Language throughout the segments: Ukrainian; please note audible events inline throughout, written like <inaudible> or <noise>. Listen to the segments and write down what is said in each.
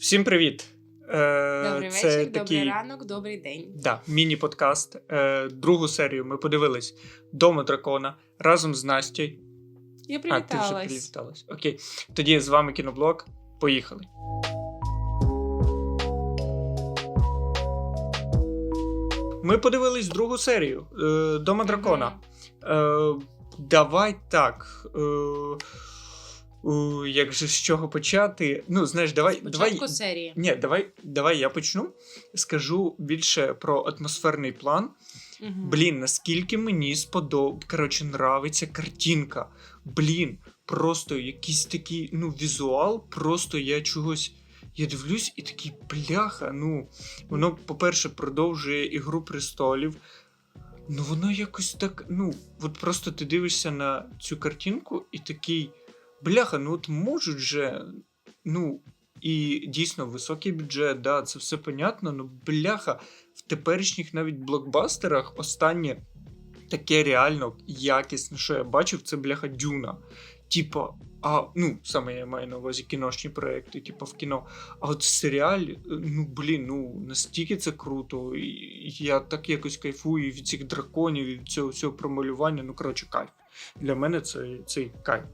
Всім привіт! Е, Добрий це вечір, такий, добрий ранок, добрий день. Да, міні-подкаст. Е, другу серію ми подивились Дому дракона разом з Настю. Я А, ти вже привіталась. привіталась. Окей. Тоді з вами кіноблог. Поїхали. Ми подивились другу серію е, Дома дракона. Давай так. Як же з чого почати? Ну, знаєш, давай. Спочатку давай серії. ні, давай, давай я почну. Скажу більше про атмосферний план. Мгм. Блін, наскільки мені сподоб... Коротше, нравиться картинка. Блін, просто якийсь такий ну, візуал, просто я чогось. Я дивлюсь і такий бляха. Ну, воно, по-перше, продовжує Ігру престолів. Ну, воно якось так. Ну, от просто ти дивишся на цю картинку і такий. Бляха, ну от можуть же. Ну, і дійсно високий бюджет, да, це все понятно, ну бляха, в теперішніх навіть блокбастерах останнє таке реально якісне, що я бачив, це бляха дюна. Типа, а ну, саме я маю на увазі кіношні проекти, типу в кіно. А от в ну блін, ну настільки це круто. І я так якось кайфую від цих драконів, від цього всього промалювання. Ну, коротше, кайф. Для мене це цей кайф.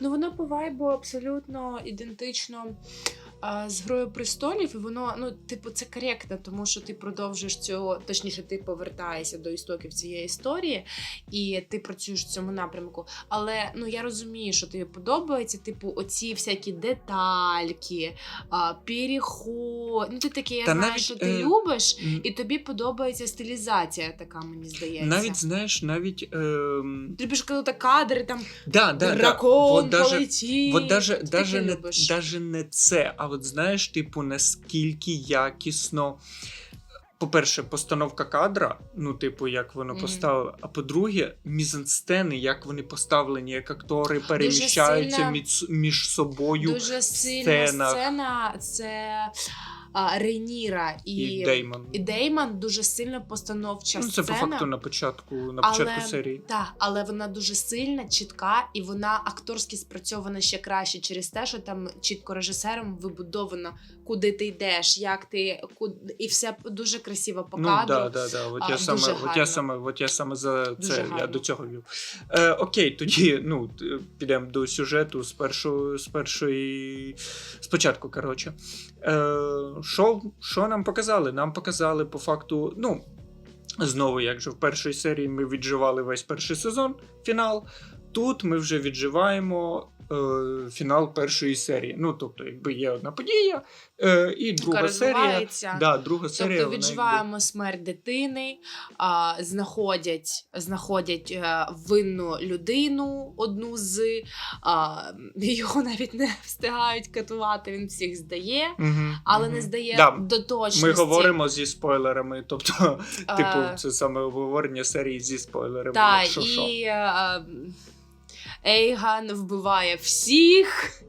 Ну воно по вайбу абсолютно ідентично а, з Грою престолів, і воно, ну, типу, це коректно, тому що ти продовжуєш цього, точніше, ти повертаєшся до істоків цієї історії, і ти працюєш в цьому напрямку. Але ну я розумію, що тобі подобається, типу, оці всякі детальки, а, переход. Ну, ти такий, я Та знаю, навіть, що ти е, любиш, і тобі подобається стилізація така, мені здається. Навіть знаєш, навіть. Ем... Тобі ж коли так кадри там Да, да, дракон да. От полетів. От даже, даже, не, даже не це, а от знаєш, типу, наскільки якісно. По-перше, постановка кадра, ну, типу, як воно Мгм. поставило. А по-друге, мізансцени, як вони поставлені, як актори переміщаються сильна- між, між собою. Дуже сильна сцена це Рейніра і, І Деймон. і Деймон дуже сильно постановча Ну, це по факту на початку, на початку але, серії. Так, але вона дуже сильна, чітка, і вона акторськи спрацьована ще краще через те, що там чітко режисером вибудовано, куди ти йдеш, як ти куди, і все дуже красиво по Ну, да, да, да. От я дуже саме, от я саме, от я саме за Дуже це я до цього вів. Е, окей, тоді ну підемо до сюжету з першої, з першої спочатку. Коротше, е, що, що нам показали? Нам показали по факту, ну. Знову, як же в першій серії ми відживали весь перший сезон, фінал. Тут ми вже відживаємо е, фінал першої серії. Ну, тобто, якби є одна подія, е, і друга серія. Да, друга серія. Тобто вона якби- відживаємо смерть дитини, а, знаходять, знаходять е, винну людину, одну з а, його навіть не встигають катувати, він всіх здає, Мгм, але мгм. не здає Да, до точності. Ми говоримо зі спойлерами, тобто, А, типу, це саме обговорення серії зі спойлерами. Та, якщо що. і е, Ейган вбиває всіх,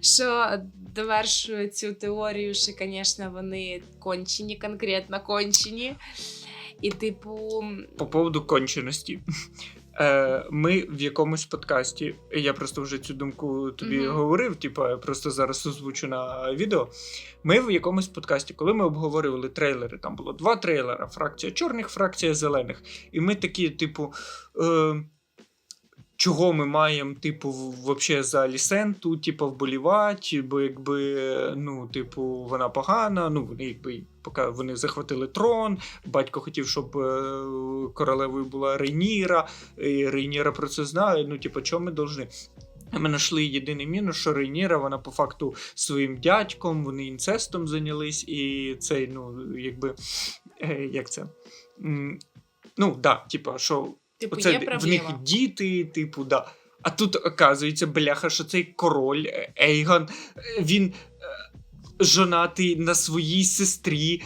що довершує цю теорію, що, звісно, вони кончені, конкретно кончені. І, типу, По поводу конченості. Е, ми в якомусь подкасті, я просто вже цю думку тобі Мгм. говорив, типу, я просто зараз озвучу на відео. Ми в якомусь подкасті, коли ми обговорювали трейлери, там було два трейлера: фракція чорних, фракція зелених. І ми такі, типу. Е, Чого ми маємо, типу, вообще за Лісенту, типу, вболівати, бо якби, ну, типу, вона погана, ну, вони якби поки вони захватили трон, батько хотів, щоб е, королевою була Рейніра, і Рейніра про це знає, ну, типу, чого ми должны? Ми знайшли єдиний мінус, що Рейніра, вона по факту своїм дядьком, вони інцестом зайнялись, і цей, ну, якби, е, як це? Ну, да, типу, що типу Оце є в них діти, типу, да. А тут оказується, бляха, що цей король е, Ейгон, е, він е, жонатий на своїй сестрі.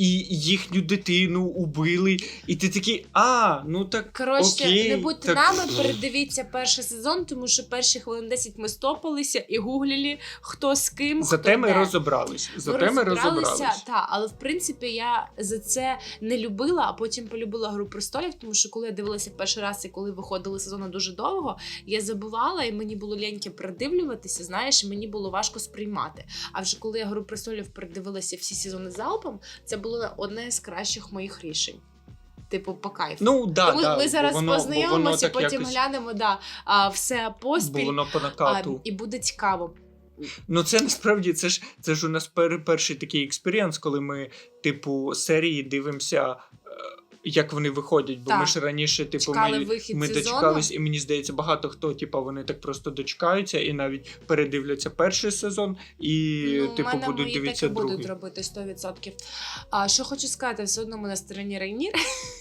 І їхню дитину убили. І ти такий, а, ну так. Коротше, окей, не будьте так... нами, передивіться перший сезон, тому що перші хвилин 10 ми стопалися і гуглили, хто з ким. Зате хто ми де. розібрались. Зате ми розібрались. та, але в принципі я за це не любила, а потім полюбила гру престолів, тому що коли я дивилася перший раз і коли виходили сезони дуже довго, я забувала, і мені було ляньки передивлюватися. Знаєш, і мені було важко сприймати. А вже коли я гру престолів передивилася всі сезони залпом, це було одне з кращих моїх рішень. Типу, по кайфу. Ну, да, Тому да, ми зараз воно, познайомимося, потім якось, глянемо да, а, все бо поспіль. воно по А, і буде цікаво. Ну, це насправді це ж це ж у нас пер, перший такий експірієнс, коли ми, типу, серії дивимося, е, як вони виходять. Бо Так. ми ж раніше, типу, Чекали ми, вихід ми сезону. дочекались, і мені здається, багато хто, типу, вони так просто дочекаються і навіть передивляться перший сезон, і, ну, типу, мене будуть мої дивитися так і будуть робити 100%. А що хочу сказати, все одно ми на стороні Рейнір.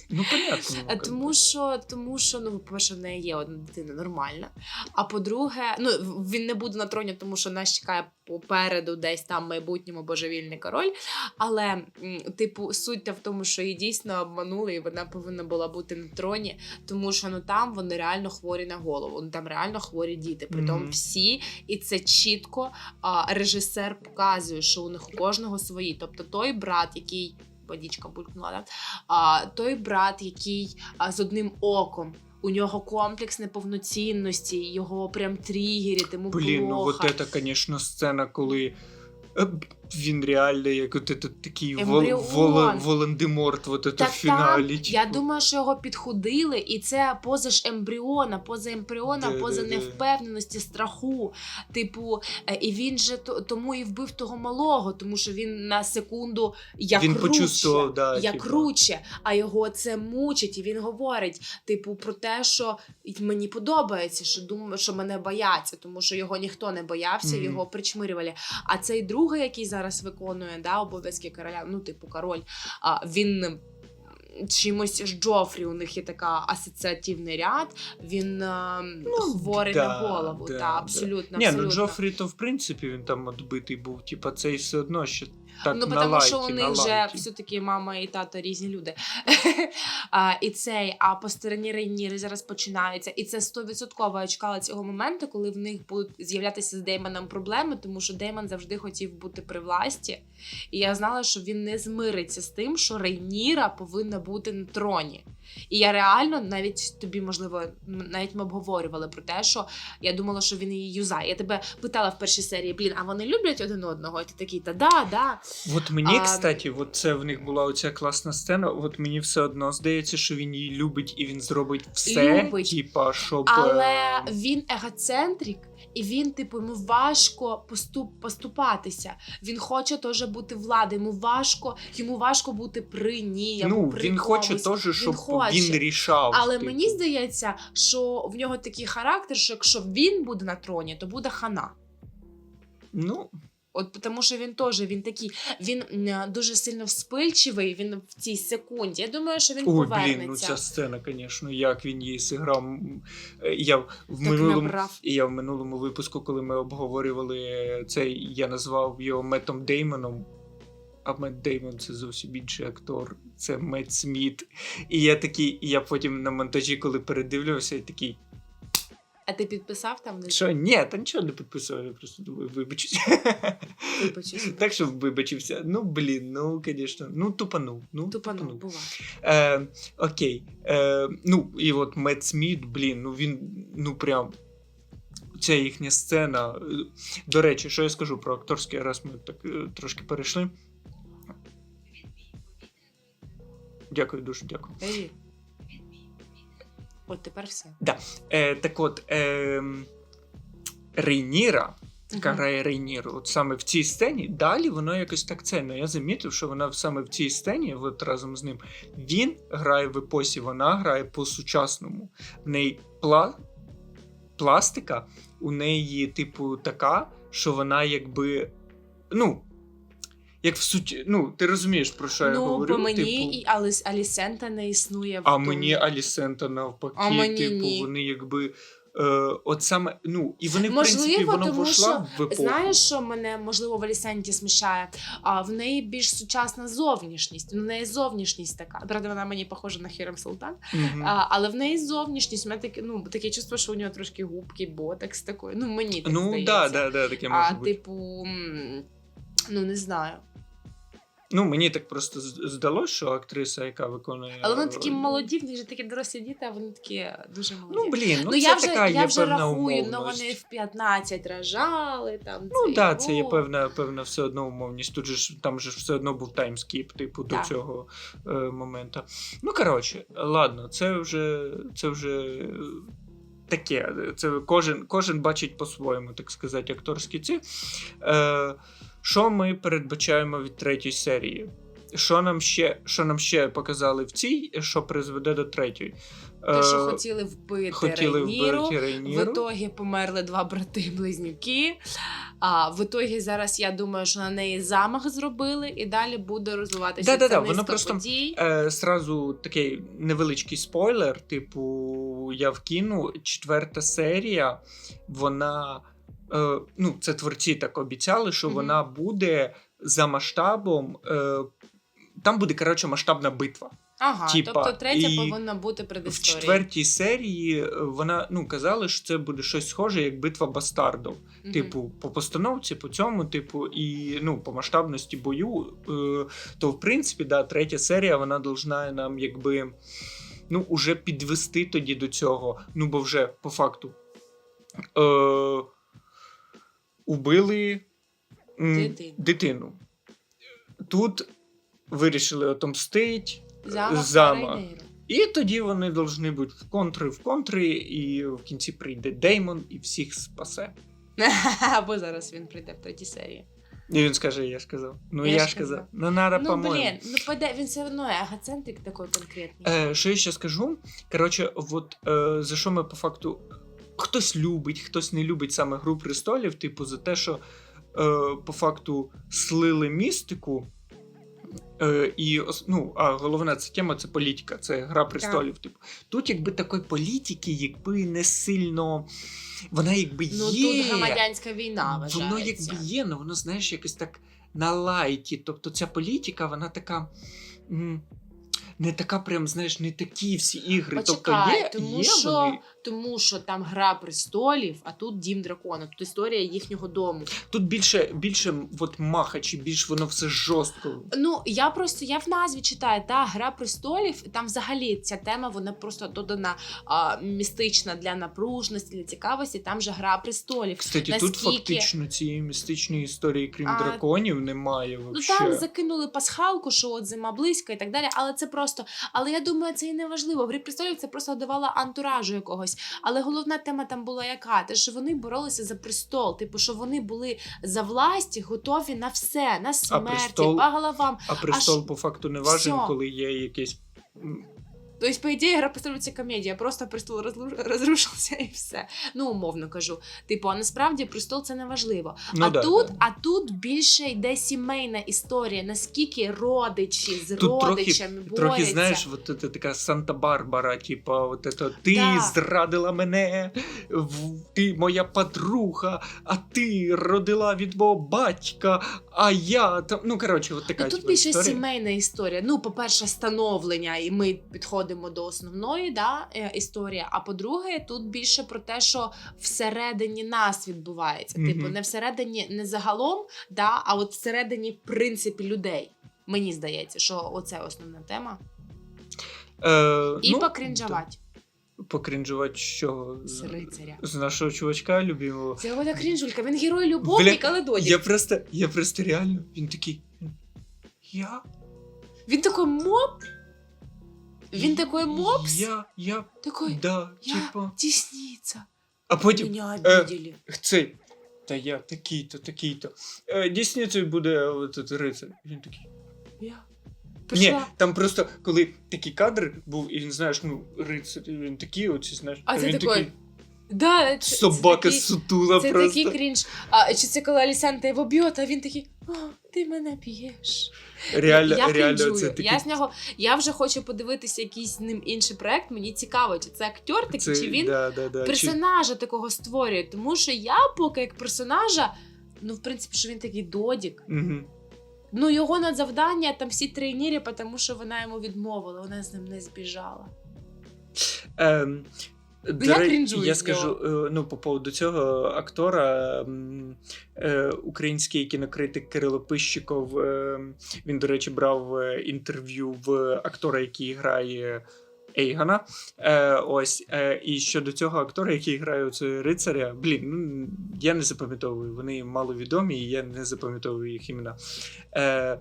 Ну, понятно. ну, <laughs> Тому що, тому що, ну, по-перше, в неї є одна дитина нормальна. А по-друге, ну він не буде на троні, тому що нас чекає попереду, десь там в майбутньому божевільний король. Але, м, типу, суть та в тому, що її дійсно обманули, і вона повинна була бути на троні, тому що ну там вони реально хворі на голову. Ну там реально хворі діти. Притом Мгм. всі, і це чітко а, режисер показує, що у них у кожного свої. Тобто той брат, який. Водічка булькнула, да? а, той брат, який а, з одним оком. У нього комплекс неповноцінності, його прям тригерить, йому Блін, ну плохо. от це, звісно, сцена, коли. Він реально, як от этот такий вол, Ембріон. воло, Волан-де-Морт, вот это Так в фіналі. там, я типу. думаю, що його підходили, і це поза ж ембріона, поза ембріона, Да, поза да, да. невпевненості, страху. Типу, е, і він же тому і вбив того малого, тому що він на секунду я Він круче, да, я типу. круче, а його це мучить, і він говорить, типу, про те, що мені подобається, що думаю, що мене бояться, тому що його ніхто не боявся, Мгм. його причмирювали. А цей другий, який зараз виконує да, обов'язки короля, ну, типу, король, а, він. Чимось з Джофрі у них є така асоціативний ряд. Він ну, хворий да, на голову. да, та, да. абсолютно. Ні, ну Джофрі, то в принципі він там відбитий був. Типа, цей все одно ще так ну, тому що у них вже все-таки мама і тато різні люди. <laughs> а, і цей, а по стороні Рейніри зараз починається. І це 100% я чекала цього моменту, коли в них будуть з'являтися з Деймоном проблеми, тому що Деймон завжди хотів бути при власті. І я знала, що він не змириться з тим, що Рейніра повинна бути на троні. І я реально навіть тобі, можливо, навіть ми обговорювали про те, що я думала, що він її юзає. Я тебе питала в першій серії, блін, а вони люблять один одного? І ти такий, та да, да. От мені, А, кстати, от це в них була оця класна сцена. От мені все одно здається, що він її любить і він зробить все, Любить. типа, щоб. Але е, він егоцентрик, і він, типу, йому важко поступ, поступатися. Він хоче теж бути владою, йому важко, йому важко бути при ній. ну, при він хоче теж, щоб хоче. він рішав. Але типу. мені здається, що в нього такий характер, що якщо він буде на троні, то буде хана. Ну, От тому, що він теж він такий, він дуже сильно вспильчивий. Він в цій секунді. Я думаю, що він ой, повернеться. блін, ну ця сцена, звісно, як він її зіграв. Е, Я в так минулому. набрав. Я в минулому випуску, коли ми обговорювали цей, я назвав його Метом Деймоном. А Мет Деймон це зовсім інший актор, це Мет Сміт. І я такий, і я потім на монтажі, коли передивлювався, і такий, А ти підписав там внизу? що ні, та нічого не підписував, я просто думаю, вибачусь. Вибачусь. Так що вибачився. Ну, блін, ну, звісно, ну тупанув. Ну, Тупану, тупанув. бува. Е, окей. Е, ну, і от Мет Сміт, блін, ну він, ну прям. Ця їхня сцена. Е, До речі, що я скажу про акторський, раз ми так трошки перейшли. Дякую, дуже дякую. Привіт. От тепер все. Е, так от, е, Рейніра, Мгм. грає Рейніру, от саме в цій сцені, далі воно якось так ценно. Я замітив, що вона саме в цій сцені, от разом з ним, він грає в епосі, вона грає по-сучасному. В неї пла... пластика, у неї, типу, така, що вона якби. Ну, як в суті. Ну, ти розумієш, про що я ну, говорю? бо мені типу... і Аліс, Алісента не існує в А тому. мені Алісента навпаки, А мені типу, ні. вони якби. Е, от саме, ну, і вони, в Можливо, принципі, воно тому вийшла в епоху. Знаєш, що мене можливо в Алісенті смущає? А в неї більш сучасна зовнішність. В неї зовнішність така. Правда, вона мені похожа на Хіром Султан. Мгм. А, але в неї зовнішність. У мене таке, ну, таке чувство, що у нього трошки губки, ботекс такий. Ну, мені так ну, здається. да, да, да, таке може А, бути. типу, ну не знаю. Ну, мені так просто здалося, що актриса, яка виконує. Але вони такі молоді, в них же такі дорослі діти, а вони такі дуже молоді. Ну, блін, ну, Ну, це я вже, така я є вже певна рахую, ну умовність. вони в 15 рожали там. Ну так, це є ну. певна, певна все одно умовність. Тут же ж там же все одно був таймскіп, типу, до Так. цього е, моменту. Ну, коротше, ладно, це вже це вже таке. Це кожен, кожен бачить по-своєму, так сказати, акторські ці. Е, що ми передбачаємо від третьої серії? Що нам ще, що нам ще показали в цій, що призведе до третьої? Те, що Е, хотіли вбити хотіли Рейніру, вбити в ітогі померли два брати-близнюки. А в ітогі зараз я думаю, що на неї замах зробили, і далі буде розвиватися Да-да-да, воно просто- подій. Е, сразу такий невеличкий спойлер. Типу, я вкину. Четверта серія, вона. Е, ну, це творці так обіцяли, що Мгм. вона буде за масштабом. Е, там буде, коротше, масштабна битва. Ага, типа, тобто третя і повинна бути В предісторія. четвертій серії е, вона ну казали, що це буде щось схоже, як битва бастардів. Мгм. Типу, по постановці, по цьому, типу, і ну, по масштабності бою, е, то в принципі, да, третя серія вона должна нам якби ну, уже підвести тоді до цього. Ну, бо вже по факту е, убили м, Дитину. дитину. Тут вирішили отомстить. Замах. Рейніру. І тоді вони повинні бути в контри, в контри, і в кінці прийде Деймон і всіх спасе. <laughs> Або зараз він прийде в третій серії. І він скаже, я ж казав. Ну Я я, ж казав. казав. Ну, надо, Ну, по-моєму. блін, ну поде, він все одно егоцентрик такий конкретний. Е, що я ще скажу? Коротше, от е, за що ми по факту. Хтось любить, хтось не любить саме Гру престолів, типу, за те, що е, по факту слили містику. Е, і ну, а головна ця тема це політика, це гра престолів. Типу. Тут, якби такої політики, якби не сильно. Вона якби Ну є. тут громадянська війна вважається. Воно якби є, але воно, знаєш, якось так на лайті. Тобто ця політика, вона така. м, Не така, прям, знаєш, не такі всі ігри. Почекай, тобто є, тому є що- вони. Тому що там гра престолів, а тут дім дракона, тут історія їхнього дому. Тут більше, більше от махачі, більш воно все жорстко. Ну я просто я в назві читаю та гра престолів. Там взагалі ця тема вона просто додана а, містична для напружності, для цікавості. Там же гра престолів. Кстати, тут фактично цієї містичної історії, крім А, драконів, немає Ну там закинули пасхалку, що от зима близька і так далі. Але це просто. Але я думаю, це і не важливо. В престолів це просто давала антуражу якогось. Але головна тема там була яка? Те, що вони боролися за престол. Типу, що вони були за власть, готові на все, на смерті, по головам. А престол аж по факту не важен, коли є якесь. М, Тобто, по ідеї, гра це комедія, просто престол розрушився і все. Ну, умовно кажу. Типу, а насправді престол це не важливо. Ну, а да, тут, да. а тут більше йде сімейна історія, наскільки родичі з Тут трохи- родичами борються. Трохи, знаєш, от це така Санта-Барбара, типа, от это, ти Да. зрадила мене, ти моя подруга, а ти родила від мого батька, а я там. Ну, коротше, от така Ну, тут типа, більше історія. сімейна історія. Ну, по-перше, становлення, і ми підходимо до основної да, е, історії. А по-друге, тут більше про те, що всередині нас відбувається. Мгм. Типу, не всередині, не загалом, да, а от всередині, в принципі, людей. Мені здається, що оце основна тема. Е, І ну, покрінжувати. Покрінжувати що? з З, рицаря. з нашого чувачка любимого. Це Оля Крінжулька, він герой любовник, але додік. Я просто, я просто реально, він такий. Я? Він такий моп. Він такий мопс. Я, я, Такий, да, я типа. тісніця. А потім, Меня е, обидели. цей, та я такий-то, такий-то. Е, Дійсницею буде от рицар. Він такий. Я Ні, там просто коли такий кадр був, і він знаєш, ну, рицар, він такий, оці, знаєш, А це він такий. Да, це, Собака це такий, сутула це просто. такий крінж. А чи це коли Алісанта його б'є, а він такий. О, ти мене п'єш. Реально, я реально, це такі... Я з нього я вже хочу подивитися якийсь з ним інший проект. Мені цікаво, чи це актор такий, це, чи він да, да, да. Чи... персонажа такого створює. Тому що я поки як персонажа, ну в принципі, що він такий додік. Угу. Ну його на завдання там всі тренірі, тому що вона йому відмовила, вона з ним не збіжала. Ем, я ре- крінжую я скажу, е, ну, по поводу цього актора, е, український кінокритик Кирило Пищиков, е, він, до речі, брав інтерв'ю в актора, який грає Ейгана. Е, ось, е, і щодо цього актора, який грає у цього рицаря, блін, ну, я не запам'ятовую, вони маловідомі, і я не запам'ятовую їх імена. Е,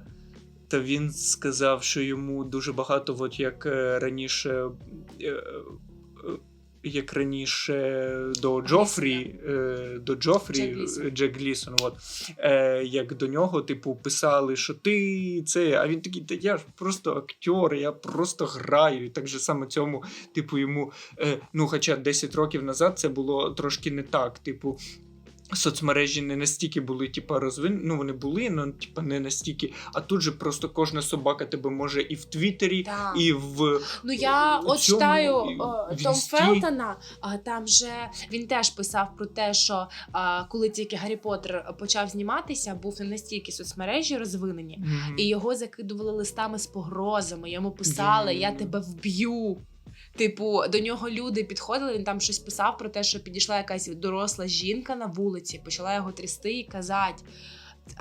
та він сказав, що йому дуже багато, от як раніше. е, Як раніше до Джофрі, е, до Джофрі Джек Глісон. е, от, е, як до нього, типу, писали, що ти це. А він такий, та я ж просто актер, я просто граю. І так же саме цьому, типу, йому, ну, хоча 10 років назад це було трошки не так. Типу, соцмережі не настільки були, типу, розвинені, ну вони були, але типу, не настільки. А тут же просто кожна собака тебе може і в Твіттері, Так. і в. Ну я от читаю і Том. Фелтона, а там же він теж писав про те, що а, коли тільки Гаррі Поттер почав зніматися, був не настільки соцмережі розвинені, Мгм. і його закидували листами з погрозами. Йому писали: Я тебе вб'ю. Типу, до нього люди підходили, він там щось писав про те, що підійшла якась доросла жінка на вулиці, почала його трясти і казати.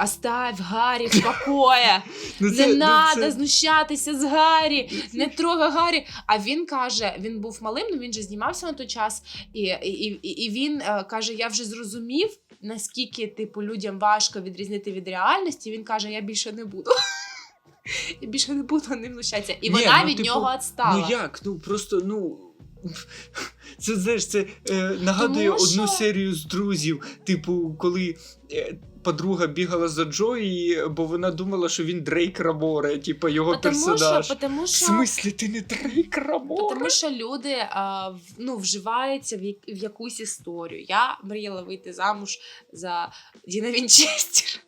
Оставь Гаррі в покое, <laughs> Ну, не це- ну, це- знущатися з Гаррі, не трогай Гаррі. А він каже: він був малим, ну він же знімався на той час, і, і, і, і він е, каже: Я вже зрозумів, наскільки типу людям важко відрізнити від реальності. Він каже: Я більше не буду. <laughs> Я більше не буду ним знущатися. І вона ну, від типу, нього відстала. Ну як? Ну просто ну. <laughs> Це знаєш, це е, нагадує Тому одну що- серію з друзів. Типу, коли е, подруга бігала за Джої, бо вона думала, що він Дрейк Раморе, типу його Потому персонаж. що, потому В що, смислі, ти не Дрейк Раморе? тому що люди а, в- ну, вживаються в, як- в якусь історію. Я мріяла вийти замуж за Діна Вінчестер.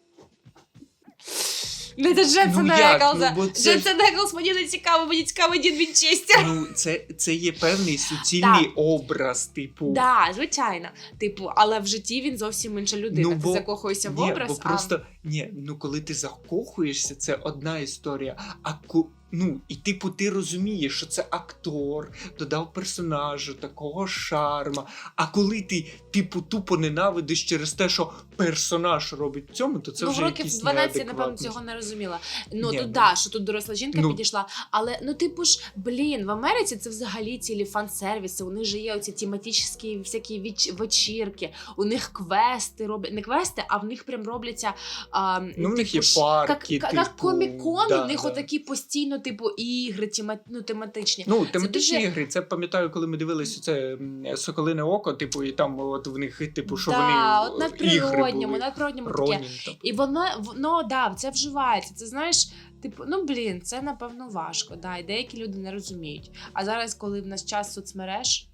Не за Дженсена Ну. Еклза. Ну, це Дженсен Еклз мені не цікаво, мені цікаво Дін Вінчестер. Ну, це, це є певний суцільний Так. образ, типу. Да, звичайно. Типу, але в житті він зовсім інша людина. Ну, Ти бо- закохуєшся в Ні, образ. бо просто ні, ну коли ти закохуєшся, це одна історія. А ку, ну і типу, ти розумієш, що це актор додав персонажу такого шарма. А коли ти, типу, тупо ненавидиш через те, що персонаж робить в цьому, то це ну, вже років якісь 12 я, напевно, цього не розуміла. Ну, Ні, тут ну- да, що тут доросла жінка Ну. підійшла. Але ну, типу ж, блін, в Америці це взагалі цілі фан-сервіси. У них же є оці тематичні всякі віч- вечірки, у них квести роблять. Не квести, а в них прям робляться. А, Ну, в них типу є парки, як, типу, як комікон, да, у них да. отакі постійно, типу, ігри тема, ну, тематичні. Ну, тематичні дуже- ігри, це пам'ятаю, коли ми дивилися це Соколине Око, типу, і там от в них, типу, що да, вони от на ігри природньому, були. на природньому таке. І воно, воно да, це вживається. Це знаєш, типу, ну блін, це напевно важко. Да, і деякі люди не розуміють. А зараз, коли в нас час соцмереж,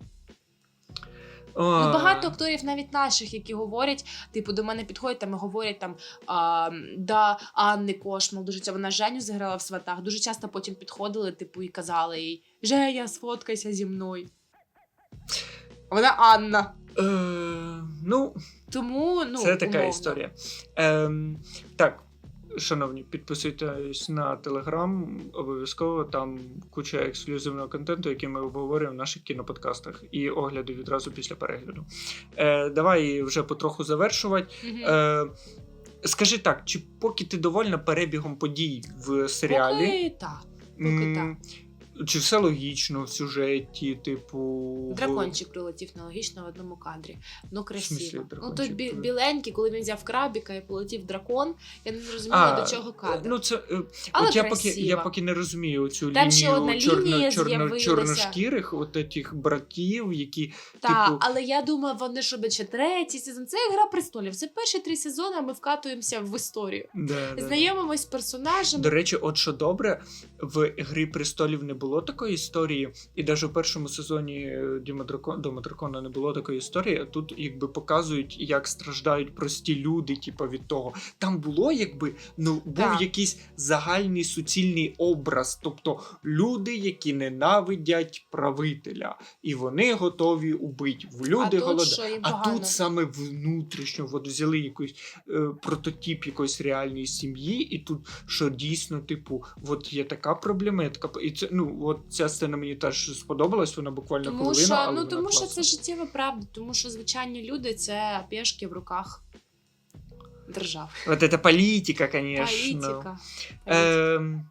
ну багато акторів, навіть наших, які говорять, типу, до мене підходять там і говорять там а, да, Анни Кошмал, дуже ця вона Женю заграла в сватах. Дуже часто потім підходили, типу, і казали їй: Женя, сфоткайся зі мною. Вона Анна. Е, ну, Тому ну Це така умовно. історія. Ем, так, шановні, підписуйтесь на телеграм, обов'язково там куча ексклюзивного контенту, який ми обговорюємо в наших кіноподкастах, і огляди відразу після перегляду. Е, давай вже потроху завершувати. Е, скажи так, чи поки ти довольна перебігом подій в серіалі? Поки так. поки М, Чи все логічно в сюжеті, типу. Дракончик прилетів нелогічно в одному кадрі. Ну, красиво. Ну, той бі- біленький, коли він взяв крабіка і полетів дракон, я не зрозуміла, до чого кадр. Ну, це, е, Але от я поки, красиво. я поки не розумію цю Там ще лінію одна чорно, лінія чорно, з'явилася. чорношкірих, от тих братів, які. Та, типу- але я думаю, вони ж роблять ще третій сезон. Це гра престолів. Це перші три сезони, а ми вкатуємося в історію. Да, да. Знайомимось з персонажем. До речі, от що добре, в Грі престолів не було такої історії, і навіть у першому сезоні е, Діма Дома Дракона не було такої історії. а Тут якби показують, як страждають прості люди, типу, від того. Там було, якби ну був Так. якийсь загальний суцільний образ, тобто люди, які ненавидять правителя, і вони готові убити. Люди голодають. А тут саме внутрішньо от взяли якийсь е, прототип якоїсь реальної сім'ї, і тут що дійсно, типу, от є така проблема, є така і це ну от ця сцена мені теж сподобалась. Вона буквально Тому хвилина, що, але ну тому що це життєва правда, тому що звичайні люди це пешки в руках держави. От це політика, звісно. Політика. Ем,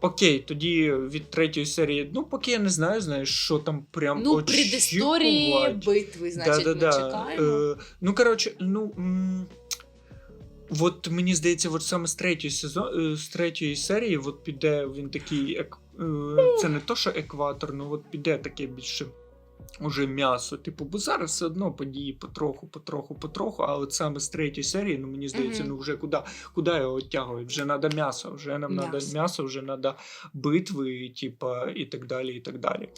окей, тоді від третьої серії, ну поки я не знаю, знаєш, що там прям ну, предісторії битви, значить, ми чекаємо. Е, ну, коротше, ну. м, От мені здається, от саме з третьої сезон, е, з третьої серії, от піде він такий. Е, це не то, що екватор, ну от піде таке більше. Уже м'ясо, типу, бо зараз все одно події потроху, потроху, потроху, Але от саме з третьої серії, ну мені здається, ну вже куди, куди його оттягують? Вже треба м'ясо, вже нам треба М'ясо. м'ясо, вже треба битви, типу, і так далі, і так далі.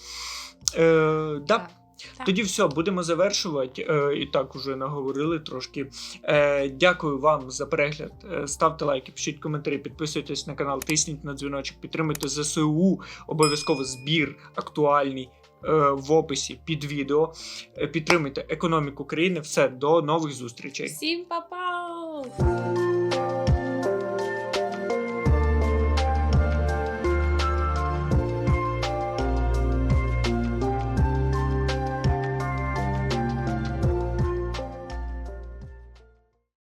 Е, да, Так. Так. тоді все, будемо завершувати. Е, і так уже наговорили трошки. Е, дякую вам за перегляд. Е, ставте лайки, пишіть коментарі, підписуйтесь на канал, тисніть на дзвіночок, підтримуйте ЗСУ. Обов'язково збір актуальний. е, В описі під відео Е, підтримуйте економіку країни. Все до нових зустрічей. Всім па-па!